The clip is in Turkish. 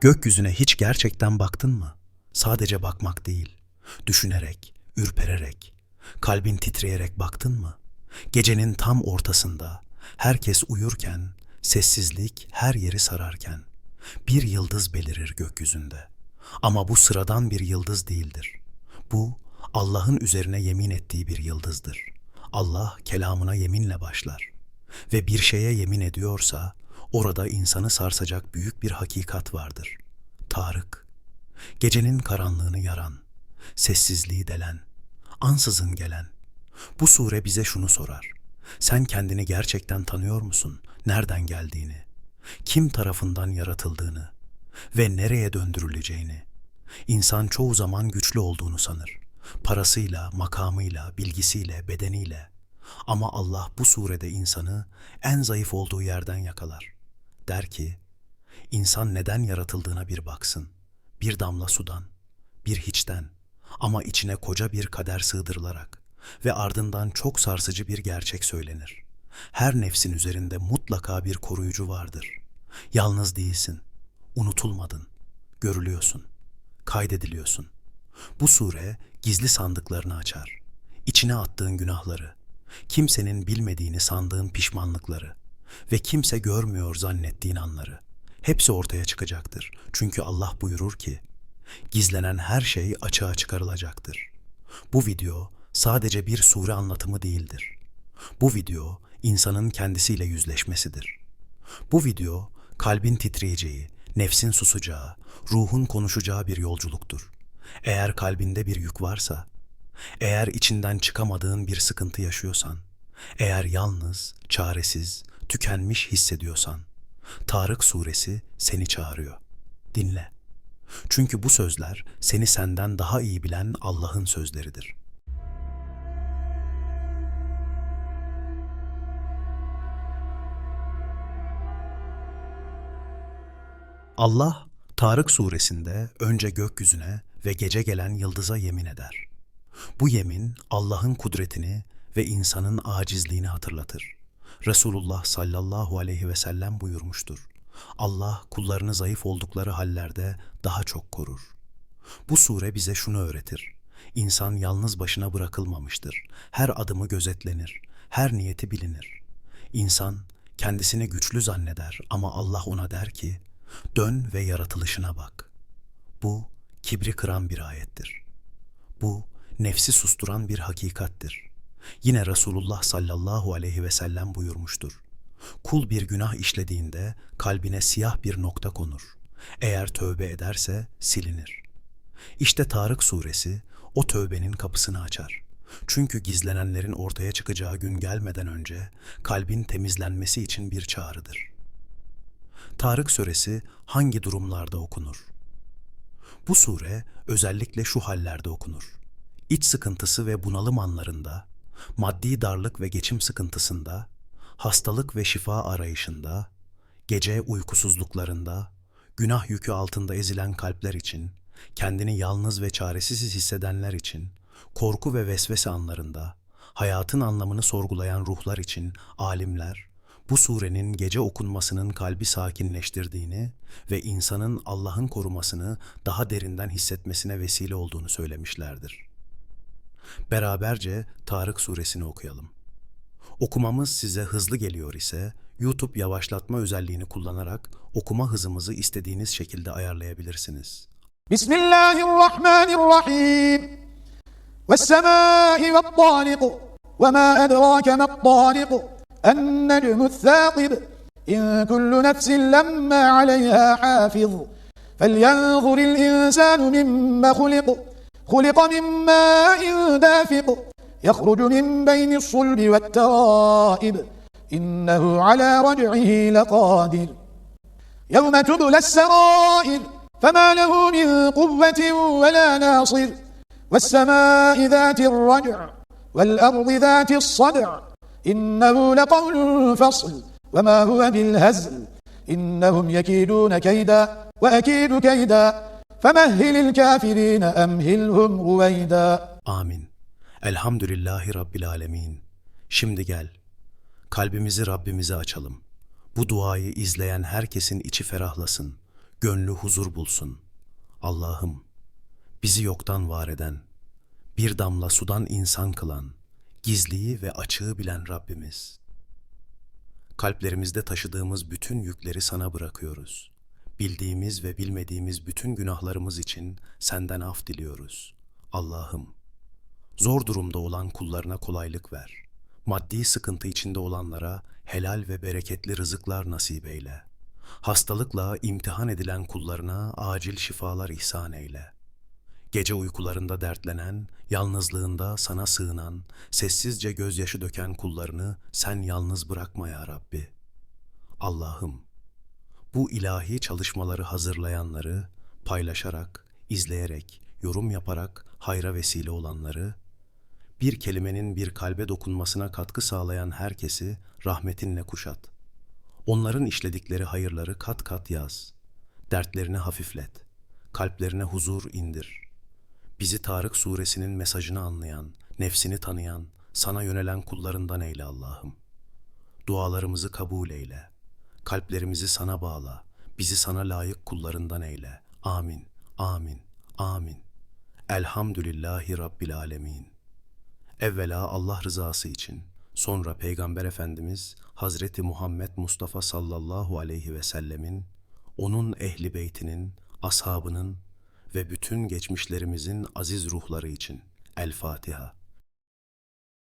Gökyüzüne hiç gerçekten baktın mı? Sadece bakmak değil, düşünerek, ürpererek, kalbin titreyerek baktın mı? Gecenin tam ortasında, herkes uyurken, sessizlik her yeri sararken, bir yıldız belirir gökyüzünde. Ama bu sıradan bir yıldız değildir. Bu Allah'ın üzerine yemin ettiği bir yıldızdır. Allah kelamına yeminle başlar. Ve bir şeye yemin ediyorsa, orada insanı sarsacak büyük bir hakikat vardır. Tarık, gecenin karanlığını yaran, sessizliği delen, ansızın gelen. Bu sure bize şunu sorar. Sen kendini gerçekten tanıyor musun? Nereden geldiğini? Kim tarafından yaratıldığını ve nereye döndürüleceğini? İnsan çoğu zaman güçlü olduğunu sanır. Parasıyla, makamıyla, bilgisiyle, bedeniyle. Ama Allah bu surede insanı en zayıf olduğu yerden yakalar. Der ki, İnsan neden yaratıldığına bir baksın. Bir damla sudan, bir hiçten ama içine koca bir kader sığdırılarak ve ardından çok sarsıcı bir gerçek söylenir. Her nefsin üzerinde mutlaka bir koruyucu vardır. Yalnız değilsin, unutulmadın, görülüyorsun, kaydediliyorsun. Bu sure gizli sandıklarını açar. İçine attığın günahları, kimsenin bilmediğini sandığın pişmanlıkları ve kimse görmüyor zannettiğin anları. Hepsi ortaya çıkacaktır. Çünkü Allah buyurur ki, gizlenen her şey açığa çıkarılacaktır. Bu video sadece bir sure anlatımı değildir. Bu video insanın kendisiyle yüzleşmesidir. Bu video kalbin titreyeceği, nefsin susacağı, ruhun konuşacağı bir yolculuktur. Eğer kalbinde bir yük varsa, eğer içinden çıkamadığın bir sıkıntı yaşıyorsan, eğer yalnız, çaresiz, tükenmiş hissediyorsan, Tarık suresi seni çağırıyor. Dinle. Çünkü bu sözler seni senden daha iyi bilen Allah'ın sözleridir. Allah Tarık suresinde önce gökyüzüne ve gece gelen yıldıza yemin eder. Bu yemin Allah'ın kudretini ve insanın acizliğini hatırlatır. Resulullah sallallahu aleyhi ve sellem buyurmuştur. Allah kullarını zayıf oldukları hallerde daha çok korur. Bu sure bize şunu öğretir. İnsan yalnız başına bırakılmamıştır. Her adımı gözetlenir, her niyeti bilinir. İnsan kendisini güçlü zanneder ama Allah ona der ki, dön ve yaratılışına bak. Bu kibri kıran bir ayettir. Bu nefsi susturan bir hakikattir. Yine Resulullah sallallahu aleyhi ve sellem buyurmuştur. Kul bir günah işlediğinde kalbine siyah bir nokta konur. Eğer tövbe ederse silinir. İşte Tarık suresi o tövbenin kapısını açar. Çünkü gizlenenlerin ortaya çıkacağı gün gelmeden önce kalbin temizlenmesi için bir çağrıdır. Tarık suresi hangi durumlarda okunur? Bu sure özellikle şu hallerde okunur. İç sıkıntısı ve bunalım anlarında, maddi darlık ve geçim sıkıntısında, hastalık ve şifa arayışında, gece uykusuzluklarında, günah yükü altında ezilen kalpler için, kendini yalnız ve çaresiz hissedenler için, korku ve vesvese anlarında, hayatın anlamını sorgulayan ruhlar için alimler, bu surenin gece okunmasının kalbi sakinleştirdiğini ve insanın Allah'ın korumasını daha derinden hissetmesine vesile olduğunu söylemişlerdir. Beraberce Tarık suresini okuyalım. Okumamız size hızlı geliyor ise YouTube yavaşlatma özelliğini kullanarak okuma hızımızı istediğiniz şekilde ayarlayabilirsiniz. بسم الله الرحمن الرحيم والسماء والطارق وما أدراك ما الطارق النجم الثاقب إن كل نفس لما عليها حافظ فلينظر الإنسان مما خلق خلق من ماء دافق يخرج من بين الصلب والترائب. إنه على رجعه لقادر. يوم تبلى السرائر فما له من قوة ولا ناصر. والسماء ذات الرجع والأرض ذات الصدع. إنه لقول فصل وما هو بالهزل. إنهم يكيدون كيدا وأكيد كيدا. فمهل الكافرين أمهلهم رويدا Amin. Elhamdülillahi Rabbil Alemin. Şimdi gel. Kalbimizi Rabbimize açalım. Bu duayı izleyen herkesin içi ferahlasın. gönlü huzur bulsun. Allah'ım, bizi yoktan var eden, bir damla sudan insan kılan, gizliyi ve açığı bilen Rabbimiz. Kalplerimizde taşıdığımız bütün yükleri sana bırakıyoruz. Bildiğimiz ve bilmediğimiz bütün günahlarımız için senden af diliyoruz. Allah'ım, zor durumda olan kullarına kolaylık ver. Maddi sıkıntı içinde olanlara helal ve bereketli rızıklar nasip eyle. Hastalıkla imtihan edilen kullarına acil şifalar ihsan eyle. Gece uykularında dertlenen, yalnızlığında sana sığınan, sessizce gözyaşı döken kullarını sen yalnız bırakma ya Rabbi. Allah'ım, bu ilahi çalışmaları hazırlayanları, paylaşarak, izleyerek, yorum yaparak hayra vesile olanları, bir kelimenin bir kalbe dokunmasına katkı sağlayan herkesi rahmetinle kuşat. Onların işledikleri hayırları kat kat yaz. Dertlerini hafiflet. Kalplerine huzur indir. Bizi Tarık suresinin mesajını anlayan, nefsini tanıyan, sana yönelen kullarından eyle Allah'ım. Dualarımızı kabul eyle. Kalplerimizi sana bağla. Bizi sana layık kullarından eyle. Amin, amin, amin. Elhamdülillahi Rabbil Alemin. Evvela Allah rızası için, sonra Peygamber Efendimiz Hazreti Muhammed Mustafa sallallahu aleyhi ve sellemin, onun ehli beytinin, ashabının ve bütün geçmişlerimizin aziz ruhları için El Fatiha.